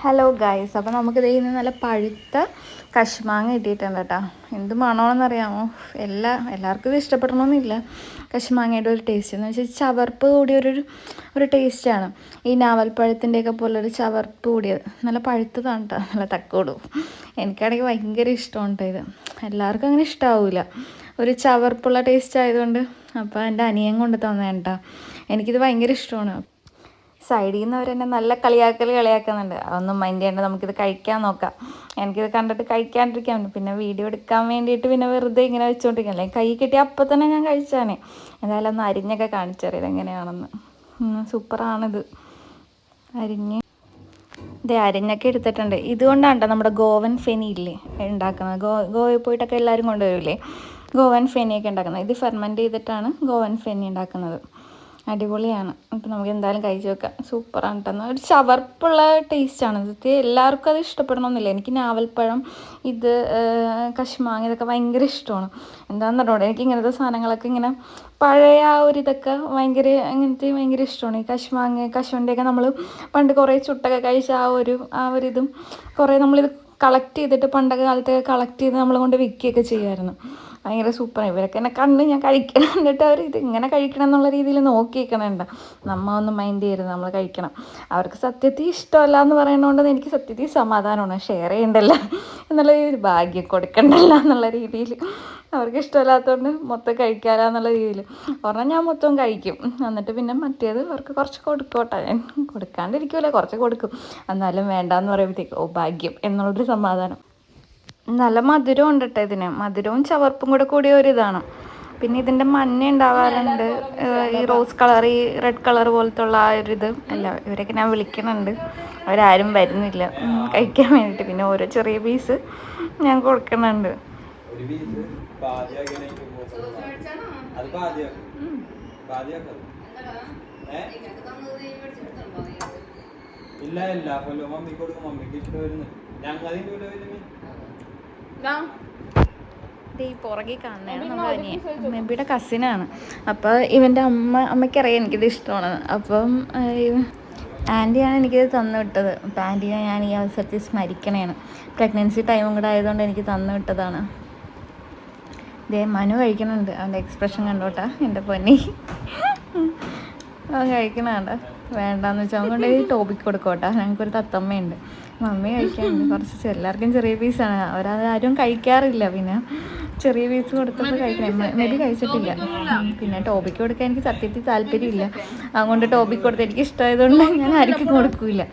Hello guys അപ്പോൾ നമുക്ക് ഇതിൽ നിന്ന് നല്ല പഴുത്ത കശുമാങ്ങ കിട്ടിയിട്ടുണ്ട് കേട്ടോ. എന്ത് അറിയാമോ എല്ലാ എല്ലാവർക്കും ഇത് ഇഷ്ടപ്പെടണമെന്നില്ല കശുമാങ്ങയുടെ ഒരു ടേസ്റ്റ് എന്ന് വെച്ചാൽ ചവർപ്പ് കൂടിയ ഒരു ഒരു ടേസ്റ്റാണ് ഈ നാവൽപ്പഴത്തിന്റെയൊക്കെ പോലെ ഒരു ചവർപ്പ് കൂടിയത്. നല്ല പഴുത്തതാണ് കേട്ടോ. നല്ല തക്കോടും. എനിക്കാണെങ്കിൽ ഭയങ്കര ഇഷ്ടമാണ് ഇത്. എല്ലാവർക്കും അങ്ങനെ ഇഷ്ടമാവില്ല ഒരു ചവർപ്പുള്ള ടേസ്റ്റ് ആയതുകൊണ്ട് അപ്പോൾ എന്റെ അനിയൻ കൊണ്ട് തന്നേണ്ട എനിക്കിത് ഭയങ്കര ഇഷ്ടമാണ്. സൈഡിൽ നിന്ന് അവരെന്നെ നല്ല കളിയാക്കൽ കളിയാക്കുന്നുണ്ട്. അതൊന്നും മൈൻഡ് ചെയ്യേണ്ട. നമുക്കിത് കഴിക്കാൻ നോക്കാം. എനിക്കിത് കണ്ടിട്ട് കഴിക്കാണ്ടിരിക്കാൻ പിന്നെ വീഡിയോ എടുക്കാൻ വേണ്ടിയിട്ട് പിന്നെ വെറുതെ ഇങ്ങനെ വെച്ചുകൊണ്ടിരിക്കുക അല്ലെങ്കിൽ കൈ കിട്ടിയ അപ്പം തന്നെ ഞാൻ കഴിച്ചാണ് എന്തായാലും ഒന്ന് അരിഞ്ഞൊക്കെ കാണിച്ചറിയത് എങ്ങനെയാണെന്ന് സൂപ്പറാണിത്. അരിഞ്ഞ്. ഇതേ അരിഞ്ഞൊക്കെ എടുത്തിട്ടുണ്ട്. ഇതുകൊണ്ടാണ് നമ്മുടെ ഗോവൻ ഫെനി ഇല്ലേ? ഉണ്ടാക്കുന്നത്. ഗോ ഗോവയിൽ പോയിട്ടൊക്കെ എല്ലാവരും കൊണ്ടുവരില്ലേ? ഗോവൻ ഫെനിയൊക്കെ ഉണ്ടാക്കുന്നത്. ഇത് ഫെർമെന്റ് ചെയ്തിട്ടാണ് ഗോവൻ ഫെനി ഉണ്ടാക്കുന്നത്. അടിപൊളിയാണ്. അപ്പം നമുക്ക് എന്തായാലും കഴിച്ച് വെക്കാം സൂപ്പറാണ് കേട്ടോ ഒരു ചവർപ്പുള്ള ടേസ്റ്റാണ് ഇത് എല്ലാവർക്കും അത് ഇഷ്ടപ്പെടണമെന്നില്ല എനിക്ക് നാവൽപ്പഴം ഇത് കശുമാങ്ങ ഇതൊക്കെ ഭയങ്കര ഇഷ്ടമാണ്. എന്താണെന്ന് പറഞ്ഞോ എനിക്ക് ഇങ്ങനത്തെ സാധനങ്ങളൊക്കെ ഇങ്ങനെ പഴയ ആ ഒരു ഇതൊക്കെ ഭയങ്കര അങ്ങനത്തെ ഭയങ്കര ഇഷ്ടമാണ്. ഈ കശുമാങ്ങ കശുവണ്ടിയൊക്കെ നമ്മൾ പണ്ട് കുറേ ചുട്ടൊക്കെ കഴിച്ച ആ ഒരു ആ ഒരു ഇതും കുറേ നമ്മളിത് കളക്ട് ചെയ്തിട്ട് പണ്ടൊക്കെ കാലത്തൊക്കെ കളക്ട് ചെയ്ത് നമ്മൾ കൊണ്ട് വിൽക്കുകയൊക്കെ ചെയ്യുമായിരുന്നു. ഭയങ്കര സൂപ്പറാണ് ഇവരൊക്കെ എന്നെ കണ്ണ് ഞാൻ കഴിക്കണം എന്നിട്ട് അവർ ഇത് ഇങ്ങനെ കഴിക്കണം എന്നുള്ള രീതിയിൽ നോക്കിയിരിക്കണുണ്ട് നമ്മ ഒന്ന് മൈൻഡ് ചെയ്യരുത് നമ്മൾ കഴിക്കണം. അവർക്ക് സത്യത്തിൽ ഇഷ്ടമല്ല എന്ന് പറയുന്നതുകൊണ്ട് എനിക്ക് സത്യത്തിൽ സമാധാനമാണ്. ഷെയർ ചെയ്യണ്ടല്ല എന്നുള്ള രീതിയിൽ ഭാഗ്യം കൊടുക്കണ്ടല്ല എന്നുള്ള രീതിയിൽ അവർക്ക് ഇഷ്ടമല്ലാത്തതുകൊണ്ട് മൊത്തം കഴിക്കാല എന്നുള്ള രീതിയിൽ. പറഞ്ഞാൽ ഞാൻ മൊത്തം കഴിക്കും. എന്നിട്ട് പിന്നെ മറ്റേത് അവർക്ക് കുറച്ച് കൊടുക്കോട്ടെ. ഞാൻ കൊടുക്കാണ്ടിരിക്കൂല കുറച്ച് കൊടുക്കും. എന്നാലും വേണ്ടാന്ന് പറയുമ്പോഴത്തേക്ക് ഓ ഭാഗ്യം എന്നുള്ളൊരു സമാധാനം. നല്ല മധുരം ഉണ്ട് കേട്ടോ ഇതിന്. മധുരവും ചവർപ്പും കൂടെ കൂടിയ ഒരു ഇതാണ്. പിന്നെ ഇതിന്റെ മഞ്ഞ ഉണ്ടാവാറുണ്ട്. ഈ റോസ് കളർ ഈ റെഡ് കളർ പോലത്തെ ഉള്ള ആ ഒരു ഇത്. അല്ല ഇവരൊക്കെ ഞാൻ വിളിക്കുന്നുണ്ട്. അവരാരും വരുന്നില്ല. കഴിക്കാൻ വേണ്ടിട്ട്. പിന്നെ ഓരോ ചെറിയ പീസ് ഞാൻ കൊടുക്കുന്നുണ്ട്. ഇല്ല ഇല്ല. മമ്മിക്ക് കൊടുക്കും. ഈ പുറകെ കാണുന്നതാണ് നമ്മുടെ അനിയൻ. മെബിയുടെ കസിനാണ് അപ്പോൾ ഇവന്റെ അമ്മ അമ്മയ്ക്കറിയാം എനിക്കിത് ഇഷ്ടമാണ്. അപ്പം ആന്റിയാണ് എനിക്കിത് തന്നു വിട്ടത്. അപ്പം ആന്റിനെ ഞാൻ ഈ അവസരത്തിൽ സ്മരിക്കണേണ്. പ്രഗ്നൻസി ടൈമും കൂടെ ആയതുകൊണ്ട് എനിക്ക് തന്നു വിട്ടതാണ്. ഇതേ മനു കഴിക്കണുണ്ട് അവന്റെ എക്സ്പ്രഷൻ കണ്ടോട്ടാ എന്റെ പൊന്നി. അവൻ കഴിക്കണണ്ട വേണ്ടാന്ന് വെച്ചാൽ അതുകൊണ്ട് ഈ ടോപ്പിക്ക് കൊടുക്കോട്ടെ. ഞങ്ങൾക്കൊരു തത്തമ്മയുണ്ട്. മമ്മി കഴിക്കാറുണ്ട് കുറച്ച് എല്ലാവർക്കും ചെറിയ പീസാണ് അവരത് ആരും കഴിക്കാറില്ല. പിന്നെ ചെറിയ പീസ് കൊടുത്തപ്പോൾ കഴിക്കണം മേ ബി കഴിച്ചിട്ടില്ല. പിന്നെ ടോപ്പിക്ക് കൊടുക്കാൻ എനിക്ക് സത്യത്തിൽ താല്പര്യമില്ല. അതുകൊണ്ട് ടോപ്പിക്ക് കൊടുത്ത് എനിക്ക് ഇഷ്ടമായതുകൊണ്ട് ഞാൻ ആർക്കും കൊടുക്കില്ല